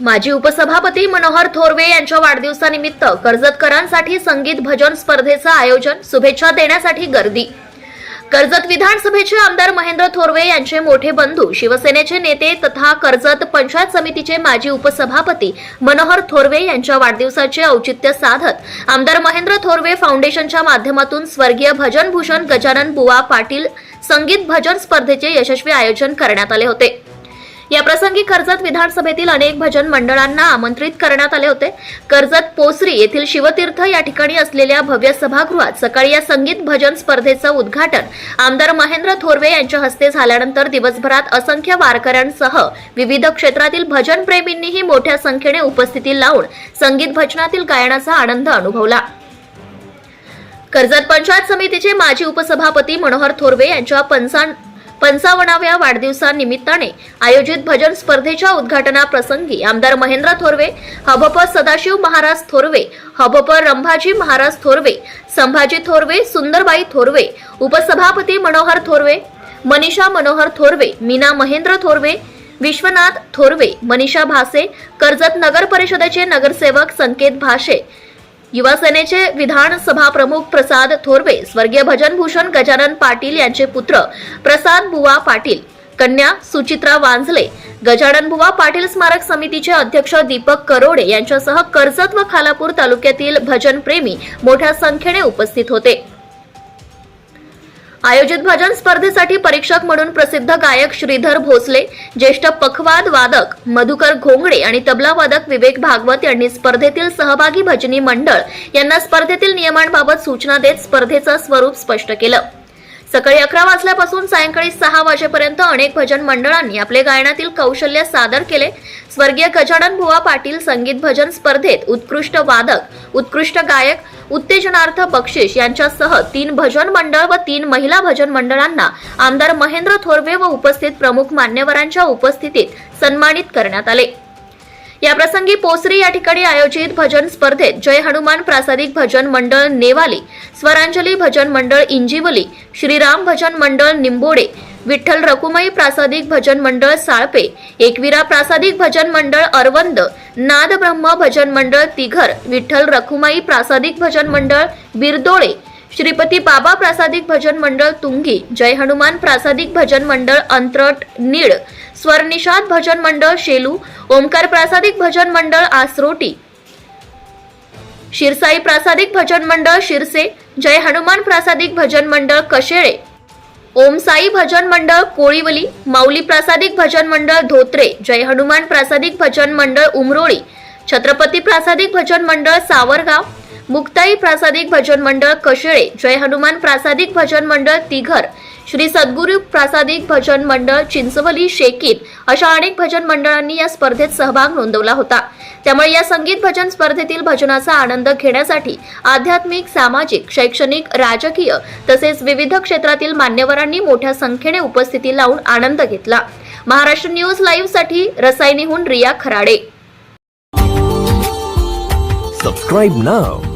माजी उपसभापती मनोहर थोरवे यांच्या वाढदिवसानिमित्त कर्जतकरांसाठी संगीत भजन स्पर्धेचं आयोजन शुभेच्छा देण्यासाठी गर्दी. कर्जत विधानसभेचे आमदार महेंद्र थोरवे यांचे मोठे बंधू शिवसेनेचे नेते तथा कर्जत पंचायत समितीचे माजी उपसभापती मनोहर थोरवे यांच्या वाढदिवसाचे औचित्य साधत आमदार महेंद्र थोरवे फाउंडेशनच्या माध्यमातून स्वर्गीय भजनभूषण गजानन बुवा पाटील संगीत भजन स्पर्धेचे यशस्वी आयोजन करण्यात आले होते. या प्रसंगी कर्जत विधानसभेतील अनेक भजन मंडळांना आमंत्रित करण्यात आले होते. कर्जत पोसरी येथील शिवतीर्थ या ठिकाणी असलेल्या भव्य सभागृहात सकाळी या संगीत भजन स्पर्धेचं उद्घाटन आमदार महेंद्र थोरवे यांच्या हस्ते झाल्यानंतर दिवसभरात असंख्य वारकऱ्यांसह विविध क्षेत्रातील भजन प्रेमींनीही मोठ्या संख्येने उपस्थिती लावून संगीत भजनातील गायनाचा आनंद अनुभवला. कर्जत पंचायत समितीचे माजी उपसभापती मनोहर थोरवे यांच्या पंचान पंचावन्नाव्या वाढदिवसानिमित्ताने आयोजित भजन स्पर्धेच्या उद्घाटनाप्रसंगी आमदार महेंद्र थोरवे हबप सदाशिव महाराज थोरवे हबप रंभाजी महाराज थोरवे संभाजी थोरवे सुंदरबाई थोरवे उपसभापती मनोहर थोरवे मनीषा मनोहर थोरवे मीना महेंद्र थोरवे विश्वनाथ थोरवे मनीषा भासे कर्जत नगर परिषदेचे नगरसेवक संकेत भाषे युवा सेनेचे विधानसभा प्रमुख प्रसाद थोरवे स्वर्गीय भजनभूषण गजानन पाटील यांचे पुत्र प्रसाद बुवा पाटील कन्या सुचित्रा वांझले गजानन बुवा पाटील स्मारक समितीचे अध्यक्ष दीपक करोडे यांच्यासह कर्जत व खालापूर तालुक्यातील भजनप्रेमी मोठ्या संख्येने उपस्थित होते. आयोजित भजन स्पर्धेसाठी परीक्षक म्हणून प्रसिद्ध गायक श्रीधर भोसले ज्येष्ठ पखवाद वादक मधुकर घोंगडे आणि तबला वादक विवेक भागवत यांनी स्पर्धेतील सहभागी भजनी मंडळ यांना स्पर्धेतील नियमांबाबत सूचना देत स्पर्धेचं स्वरूप स्पष्ट केलं. सकाळी अकरा वाजल्यापासून सायंकाळी सहा वाजेपर्यंत अनेक भजन मंडळांनी आपले गायनातील कौशल्य सादर केले. स्वर्गीय गजानन बुवा पाटील संगीत भजन स्पर्धेत उत्कृष्ट वादक उत्कृष्ट गायक उत्तेजनार्थ बक्षीस यांच्यासह तीन भजन मंडळ व तीन महिला भजन मंडळांना आमदार महेंद्र थोरवे व उपस्थित प्रमुख मान्यवरांच्या उपस्थितीत सन्मानित करण्यात आले. या प्रसंगी पोसरी या ठिकाणी आयोजित भजन स्पर्धेत जय हनुमान प्रासादिक भजन मंडळ नेवाली स्वरांजली भजन मंडळ इंजिवली श्रीराम भजन मंडळ निंबोडे विठ्ठल रकुमाई प्रासादिक भजन मंडळ साळपे एकविरा प्रासादिक भजन मंडळ अरवंद नाद ब्रह्म भजन मंडळ तिघर विठ्ठल रखुमाई प्रासादिक भजन मंडळ बिरदोळे श्रीपती बाबा प्रासादिक भजन मंडळ तुंगी जय हनुमान प्रासादिक भजन मंडळ अंतरट नीळ स्वर्निषाद भजन मंडळ शेलू ओमकार प्रासादिक भजन मंडळ आसरोटी शिरसाई प्रासादिक भजन मंडळ शिरसे जय हनुमान प्रासादिक भजन मंडळ कशेळे ओमसाई भजन मंडळ कोळीवली माऊली प्रासादिक भजन मंडळ धोत्रे जय हनुमान प्रासादिक भजन मंडळ उमरोळी छत्रपती प्रासादिक भजन मंडळ सावरगाव मुक्ताई प्रासादिक भजन मंडळ कशेळे जय हनुमान प्रासादिक भजन मंडळ तिघर श्री सद्गुरू प्रासादिक भजन मंडळ चिंचवली शेकीत अशा अनेक भजन मंडळांनी या स्पर्धेत सहभाग नोंदवला होता. त्यामुळे या संगीत भजन स्पर्धेतील भजनाचा आनंद घेण्यासाठी आध्यात्मिक सामाजिक शैक्षणिक राजकीय तसेच विविध क्षेत्रातील मान्यवरांनी मोठ्या संख्येने उपस्थिती लावून आनंद घेतला. महाराष्ट्र न्यूज लाईव्हसाठी रसायनीहून Riya Kharade. Subscribe now